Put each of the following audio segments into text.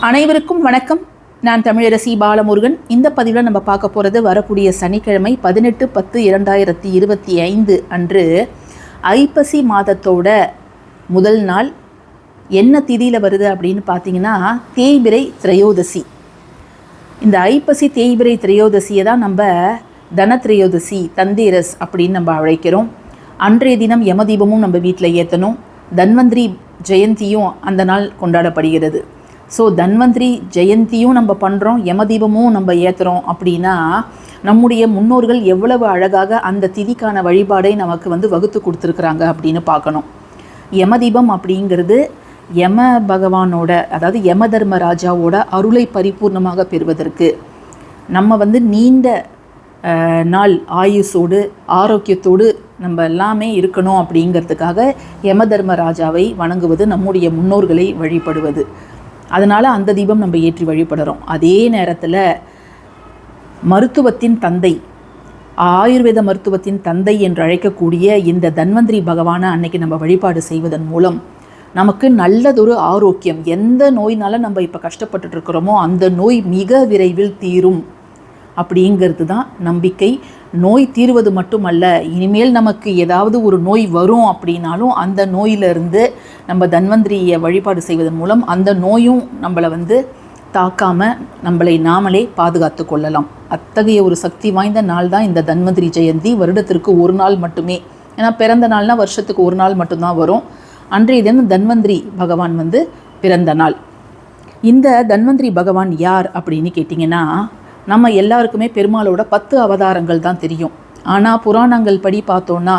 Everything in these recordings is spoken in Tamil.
அனைவருக்கும் வணக்கம். நான் தமிழரசி பாலமுருகன். இந்த பதிவில் நம்ம பார்க்க போகிறது வரக்கூடிய சனிக்கிழமை பதினெட்டு பத்து இரண்டாயிரத்தி இருபத்தி ஐந்து அன்று ஐப்பசி மாதத்தோட முதல் நாள். என்ன திதியில் வருது அப்படின்னு பார்த்தீங்கன்னா தேய்பிரை திரையோதசி. இந்த ஐப்பசி தேய்பிரை திரையோதசியை தான் நம்ம தனத்ரையோதசி தந்தேரஸ் அப்படின்னு நம்ம அழைக்கிறோம். அன்றைய தினம் யமதீபமும் நம்ம வீட்டில் ஏற்றணும். தன்வந்திரி ஜெயந்தியும் அந்த நாள் கொண்டாடப்படுகிறது. ஸோ தன்வந்திரி ஜெயந்தியும் நம்ம பண்ணுறோம் யமதீபமும் நம்ம ஏற்றுறோம் அப்படின்னா நம்முடைய முன்னோர்கள் எவ்வளவு அழகாக அந்த திதிக்கான வழிபாடை நமக்கு வந்து வகுத்து கொடுத்துருக்குறாங்க அப்படின்னு பார்க்கணும். யமதீபம் அப்படிங்கிறது யம பகவானோட அதாவது யம தர்மராஜாவோட அருளை பரிபூர்ணமாக பெறுவதற்கு. நம்ம வந்து நீண்ட நாள் ஆயுசோடு ஆரோக்கியத்தோடு நம்ம எல்லாமே இருக்கணும் அப்படிங்கிறதுக்காக யம தர்மராஜாவை வணங்குவது நம்முடைய முன்னோர்களை வழிபடுவது. அதனால் அந்த தீபம் நம்ம ஏற்றி வழிபடுறோம். அதே நேரத்தில் மருத்துவத்தின் தந்தை ஆயுர்வேத மருத்துவத்தின் தந்தை என்று அழைக்கக்கூடிய இந்த தன்வந்திரி பகவானை அன்னைக்கு நம்ம வழிபாடு செய்வதன் மூலம் நமக்கு நல்லதொரு ஆரோக்கியம். எந்த நோயினால நம்ம இப்போ கஷ்டப்பட்டுட்டு இருக்கிறோமோ அந்த நோய் மிக விரைவில் தீரும். அப்படிங்கிறது தான் நம்பிக்கை. நோய் தீர்வது மட்டுமல்ல இனிமேல் நமக்கு ஏதாவது ஒரு நோய் வரும் அப்படின்னாலும் அந்த நோயிலிருந்து நம்ம தன்வந்திரியை வழிபாடு செய்வதன் மூலம் அந்த நோயும் நம்மளை வந்து தாக்காமல் நம்மளை நாமளே பாதுகாத்து கொள்ளலாம். அத்தகைய ஒரு சக்தி வாய்ந்த நாள் தான் இந்த தன்வந்திரி ஜெயந்தி. வருடத்திற்கு ஒரு நாள் மட்டுமே. ஏன்னா பிறந்த நாள்னா வருஷத்துக்கு ஒரு நாள் மட்டும்தான் வரும். அன்றைய தினம் தன்வந்திரி பகவான் வந்து பிறந்த நாள். இந்த தன்வந்திரி பகவான் யார் அப்படின்னு கேட்டிங்கன்னா நம்ம எல்லாருக்குமே பெருமாளோட பத்து அவதாரங்கள் தான் தெரியும். ஆனால் புராணங்கள் படி பார்த்தோன்னா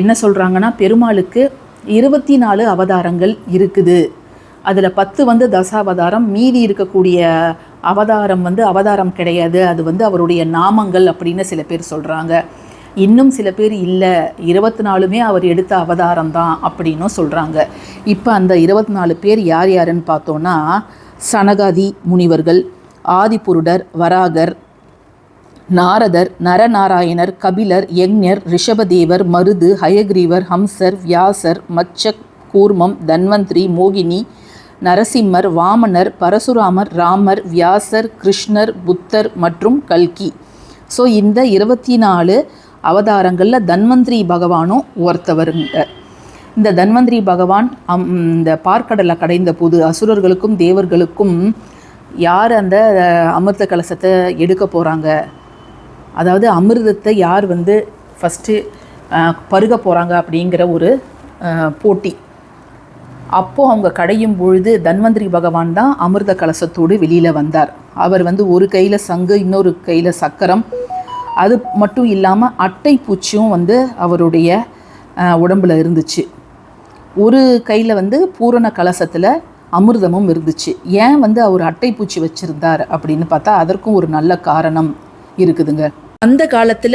என்ன சொல்கிறாங்கன்னா பெருமாளுக்கு இருபத்தி நாலு அவதாரங்கள் இருக்குது. அதில் பத்து வந்து தசாவதாரம் மீதி இருக்கக்கூடிய அவதாரம் வந்து அவதாரம் கிடையாது. அது வந்து அவருடைய நாமங்கள் அப்படின்னு சில பேர் சொல்கிறாங்க இன்னும் சில பேர் இல்லை இருபத்தி நாலுமே அவர் எடுத்த அவதாரம் தான் அப்படின்னும் சொல்கிறாங்க இப்போ அந்த இருபத்தி நாலு பேர் யார் யாருன்னு பார்த்தோன்னா சனகாதி முனிவர்கள் ஆதிபுருடர் வராகர் நாரதர் நரநாராயணர் கபிலர் யக்ஞர் ரிஷபதேவர் மருது ஹயக்ரீவர் ஹம்சர் வியாசர் மச்சக் கூர்மம் தன்வந்திரி மோகினி நரசிம்மர் வாமனர் பரசுராமர் ராமர் வியாசர் கிருஷ்ணர் புத்தர் மற்றும் கல்கி. ஸோ இந்த இருபத்தி நாலு அவதாரங்களில் தன்வந்திரி பகவானும் ஒருத்தவருங்க இந்த தன்வந்திரி பகவான் அம் இந்த பார்க்கடலை கடைந்த போது அசுரர்களுக்கும் தேவர்களுக்கும் யார் அந்த அமிர்த கலசத்தை எடுக்க போகிறாங்க அதாவது அமிர்தத்தை யார் வந்து ஃபஸ்ட்டு பருக போகிறாங்க அப்படிங்கிற ஒரு போட்டி. அப்போது அவங்க கடையும் பொழுது தன்வந்திரி பகவான் தான் அமிர்த கலசத்தோடு வெளியில் வந்தார். அவர் வந்து ஒரு கையில் சங்கு இன்னொரு கையில் சக்கரம். அது மட்டும் இல்லாமல் அட்டை பூச்சியும் வந்து அவருடைய உடம்பில் இருந்துச்சு. ஒரு கையில் வந்து பூரண கலசத்தில் அமிர்தமும் இருந்துச்சு. ஏன் வந்து அவர் அட்டைப்பூச்சி வச்சிருந்தார் அப்படின்னு பார்த்தா அதற்கும் ஒரு நல்ல காரணம் இருக்குதுங்க. அந்த காலத்தில்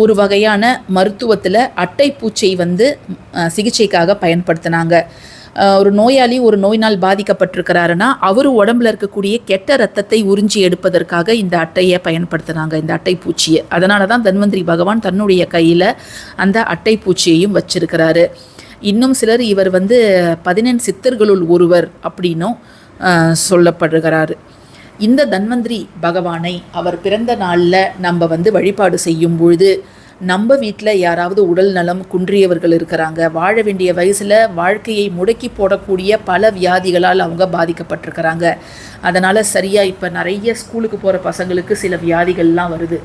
ஒரு வகையான மருத்துவத்தில் அட்டை பூச்சை வந்து சிகிச்சைக்காக பயன்படுத்தினாங்க. ஒரு நோயாளி ஒரு நோயினால் பாதிக்கப்பட்டிருக்கிறாருன்னா அவர் உடம்புல இருக்கக்கூடிய கெட்ட ரத்தத்தை உறிஞ்சி எடுப்பதற்காக இந்த அட்டையை பயன்படுத்தினாங்க இந்த அட்டை பூச்சியை அதனால தான் தன்வந்திரி பகவான் தன்னுடைய கையில் அந்த அட்டை பூச்சியையும் வச்சிருக்கிறாரு. இன்னும் சிலர் இவர் வந்து பதினெண் சித்தர்களுள் ஒருவர் அப்படின்னும் சொல்லப்படுகிறாரு. இந்த தன்வந்திரி பகவானை அவர் பிறந்த நாளில் நம்ம வந்து வழிபாடு செய்யும் பொழுது நம்ம வீட்டில் யாராவது உடல் நலம் குன்றியவர்கள் இருக்கிறாங்க வாழ வேண்டிய வயசில் வாழ்க்கையை முடக்கி போடக்கூடிய பல வியாதிகளால் அவங்க பாதிக்கப்பட்டிருக்கிறாங்க. அதனால் சரியாக இப்போ நிறைய ஸ்கூலுக்கு போகிற பசங்களுக்கு சில வியாதிகள்லாம் வருது.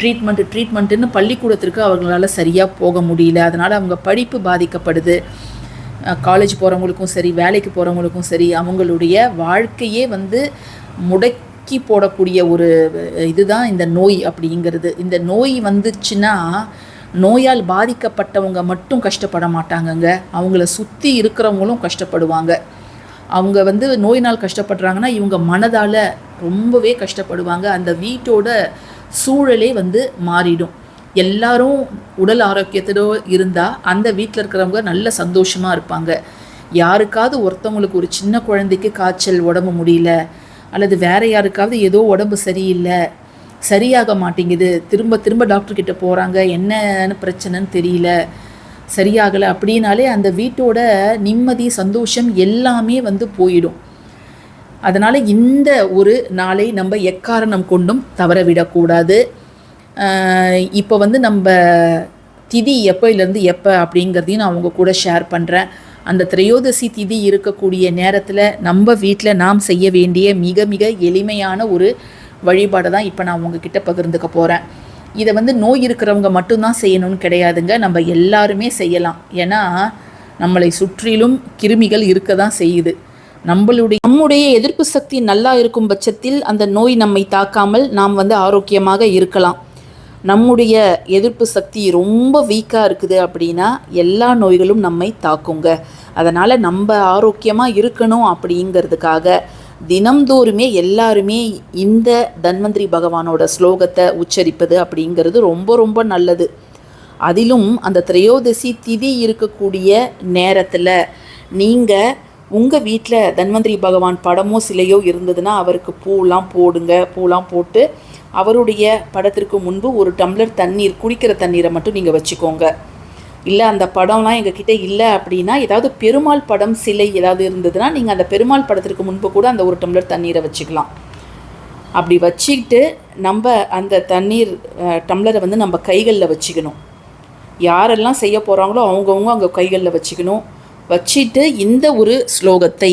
ட்ரீட்மெண்ட்டு ட்ரீட்மெண்ட்டுன்னு பள்ளிக்கூடத்திற்கு அவங்களால சரியாக போக முடியல. அதனால் அவங்க படிப்பு பாதிக்கப்படுது. காலேஜ் போகிறவங்களுக்கும் சரி வேலைக்கு போகிறவங்களுக்கும் சரி அவங்களுடைய வாழ்க்கையே வந்து முடக்கி போடக்கூடிய ஒரு இதுதான் இந்த நோய் அப்படிங்கிறது. இந்த நோய் வந்துச்சுன்னா நோயால் பாதிக்கப்பட்டவங்க மட்டும் கஷ்டப்பட மாட்டாங்கங்க. அவங்கள சுற்றி இருக்கிறவங்களும் கஷ்டப்படுவாங்க. அவங்க வந்து நோயினால் கஷ்டப்படுறாங்கன்னா இவங்க மனதால் ரொம்பவே கஷ்டப்படுவாங்க. அந்த வீட்டோட சூழலே வந்து மாறிடும். எல்லாரும் உடல் ஆரோக்கியத்தோடு இருந்தால் அந்த வீட்டில் இருக்கிறவங்க நல்ல சந்தோஷமாக இருப்பாங்க. யாருக்காவது ஒருத்தவங்களுக்கு ஒரு சின்ன குழந்தைக்கு காய்ச்சல் உடம்பு முடியல அல்லது வேற யாருக்காவது ஏதோ உடம்பு சரியில்லை சரியாக மாட்டேங்குது திரும்ப திரும்ப டாக்டர் கிட்ட போகிறாங்க என்னன்னு பிரச்சனைன்னு தெரியல சரியாகலை அப்படின்னாலே அந்த வீட்டோட நிம்மதி சந்தோஷம் எல்லாமே வந்து போயிடும். அதனால் இந்த ஒரு நாளை நம்ம எக்காரணம் கொண்டும் தவற விடக்கூடாது. இப்போ வந்து நம்ம திதி எப்போலேருந்து எப்போ அப்படிங்கிறதையும் நான் அவங்க கூட ஷேர் பண்ணுறேன் அந்த திரையோதசி திதி இருக்கக்கூடிய நேரத்தில் நம்ம வீட்டில் நாம் செய்ய வேண்டிய மிக மிக எளிமையான ஒரு வழிபாடை தான் இப்போ நான் உங்ககிட்ட பகிர்ந்துக்க போகிறேன் இதை வந்து நோய் இருக்கிறவங்க மட்டும்தான் செய்யணும்னு கிடையாதுங்க. நம்ம எல்லாருமே செய்யலாம். ஏன்னா நம்மளை சுற்றிலும் கிருமிகள் இருக்க தான் செய்யுது. நம்மளுடைய நம்முடைய எதிர்ப்பு சக்தி நல்லா இருக்கும் பட்சத்தில் அந்த நோய் நம்மை தாக்காமல் நாம் வந்து ஆரோக்கியமாக இருக்கலாம். நம்முடைய எதிர்ப்பு சக்தி ரொம்ப வீக்காக இருக்குது அப்படின்னா எல்லா நோய்களும் நம்மை தாக்குங்க. அதனால் நம்ம ஆரோக்கியமாக இருக்கணும் அப்படிங்கிறதுக்காக தினம்தோறுமே எல்லாருமே இந்த தன்வந்திரி பகவானோட ஸ்லோகத்தை உச்சரிப்பது அப்படிங்கிறது ரொம்ப ரொம்ப நல்லது. அதிலும் அந்த திரையோதசி திதி இருக்கக்கூடிய நேரத்தில் நீங்கள் உங்கள் வீட்டில் தன்வந்திரி பகவான் படமோ சிலையோ இருந்ததுன்னா அவருக்கு பூலாம் போடுங்க. பூலாம் போட்டு அவருடைய படத்திற்கு முன்பு ஒரு டம்ளர் தண்ணீர் குடிக்கிற தண்ணீரை மட்டும் நீங்கள் வச்சுக்கோங்க. இல்லை அந்த படம்லாம் எங்ககிட்ட இல்லை அப்படின்னா ஏதாவது பெருமாள் படம் சிலை ஏதாவது இருந்ததுன்னா நீங்கள் அந்த பெருமாள் படத்திற்கு முன்பு கூட அந்த ஒரு டம்ளர் தண்ணீரை வச்சுக்கலாம். அப்படி வச்சுக்கிட்டு நம்ம அந்த தண்ணீர் டம்ளரை வந்து நம்ம கைகளில் வச்சுக்கணும். யாரெல்லாம் செய்ய போகிறாங்களோ அவங்கவுங்க அங்கே கைகளில் வச்சுக்கணும். வச்சுட்டு இந்த ஒரு ஸ்லோகத்தை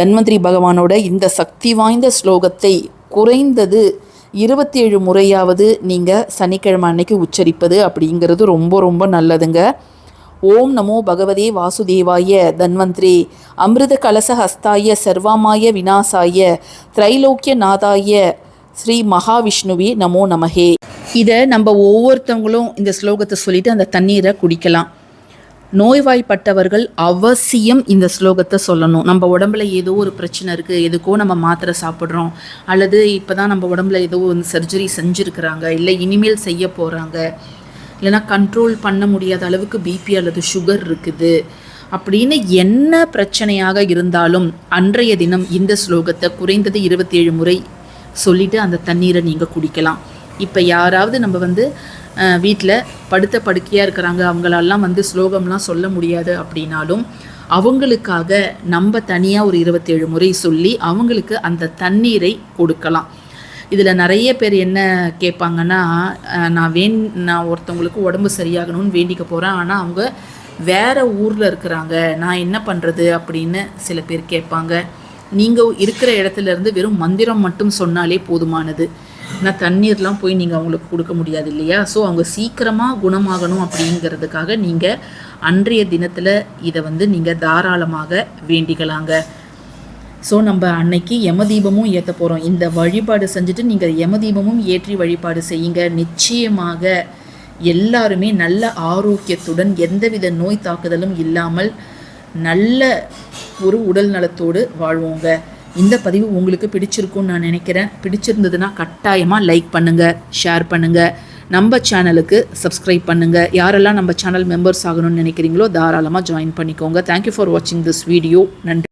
தன்வந்திரி பகவானோட இந்த சக்தி வாய்ந்த ஸ்லோகத்தை குறைந்தது இருபத்தி ஏழு முறையாவது நீங்கள் சனிக்கிழமை அன்னைக்கு உச்சரிப்பது அப்படிங்கிறது ரொம்ப ரொம்ப நல்லதுங்க. ஓம் நமோ பகவதே வாசுதேவாய தன்வந்திரி. அமிர்த கலச ஹஸ்தாய சர்வாமாய விநாசாய திரைலோக்கிய நாதாய ஸ்ரீ மகாவிஷ்ணுவே நமோ நமஹே. இதை நம்ம ஒவ்வொருத்தவங்களும் இந்த ஸ்லோகத்தை சொல்லிட்டு அந்த தண்ணீரை குடிக்கலாம். நோய்வாய்ப்பட்டவர்கள் அவசியம் இந்த ஸ்லோகத்தை சொல்லணும். நம்ம உடம்புல ஏதோ ஒரு பிரச்சனை இருக்குது எதுக்கோ நம்ம மாத்திரை சாப்பிட்றோம் அல்லது இப்போ தான் நம்ம உடம்புல ஏதோ வந்து சர்ஜரி செஞ்சுருக்கிறாங்க இல்லை இனிமேல் செய்ய போகிறாங்க இல்லைனா கண்ட்ரோல் பண்ண முடியாத அளவுக்கு பிபி அல்லது சுகர் இருக்குது அப்படின்னு என்ன பிரச்சனையாக இருந்தாலும் அன்றைய தினம் இந்த ஸ்லோகத்தை குறைந்தது இருபத்தேழு முறை சொல்லிவிட்டு அந்த தண்ணீரை நீங்கள் குடிக்கலாம். இப்போ யாராவது நம்ம வந்து வீட்டில் படுத்த படுக்கையாக இருக்கிறாங்க. அவங்களெல்லாம் வந்து ஸ்லோகம்லாம் சொல்ல முடியாது அப்படின்னாலும் அவங்களுக்காக நம்ம தனியாக ஒரு இருபத்தேழு முறை சொல்லி அவங்களுக்கு அந்த தண்ணீரை கொடுக்கலாம். இதில் நிறைய பேர் என்ன கேட்பாங்கன்னா நான் வேண் நான் ஒருத்தவங்களுக்கு உடம்பு சரியாகணும்னு வேண்டிக்க போகிறேன் ஆனால் அவங்க வேறு ஊரில் இருக்கிறாங்க. நான் என்ன பண்ணுறது அப்படின்னு சில பேர் கேட்பாங்க. நீங்கள் இருக்கிற இடத்துல இருந்து வெறும் மந்திரம் மட்டும் சொன்னாலே போதுமானது. ஏன்னா தண்ணீர்லாம் போய் நீங்கள் அவங்களுக்கு கொடுக்க முடியாது இல்லையா? ஸோ அவங்க சீக்கிரமாக குணமாகணும் அப்படிங்கிறதுக்காக நீங்கள் அன்றைய தினத்தில் இதை வந்து நீங்கள் தாராளமாக வேண்டிக்கலாங்க. ஸோ நம்ம அன்னைக்கு யமதீபமும் ஏற்ற போகிறோம் இந்த வழிபாடு செஞ்சுட்டு நீங்கள் யமதீபமும் ஏற்றி வழிபாடு செய்யுங்க. நிச்சயமாக எல்லாருமே நல்ல ஆரோக்கியத்துடன் எந்தவித நோய் தாக்குதலும் இல்லாமல் நல்ல ஒரு உடல் நலத்தோடு வாழ்வோங்க. இந்த பதிவு உங்களுக்கு பிடிச்சிருக்கும்னு நான் நினைக்கிறேன். பிடிச்சிருந்ததுன்னா கட்டாயமாக லைக் பண்ணுங்கள் ஷேர் பண்ணுங்கள் நம்ம சேனலுக்கு சப்ஸ்கிரைப் பண்ணுங்கள் யாரெல்லாம் நம்ம சேனல் மெம்பர்ஸ் ஆகணும்னு நினைக்கிறீங்களோ தாராளமாக ஜாயின் பண்ணிக்கோங்க. தேங்க்யூ ஃபார் வாட்சிங் திஸ் வீடியோ நன்றி.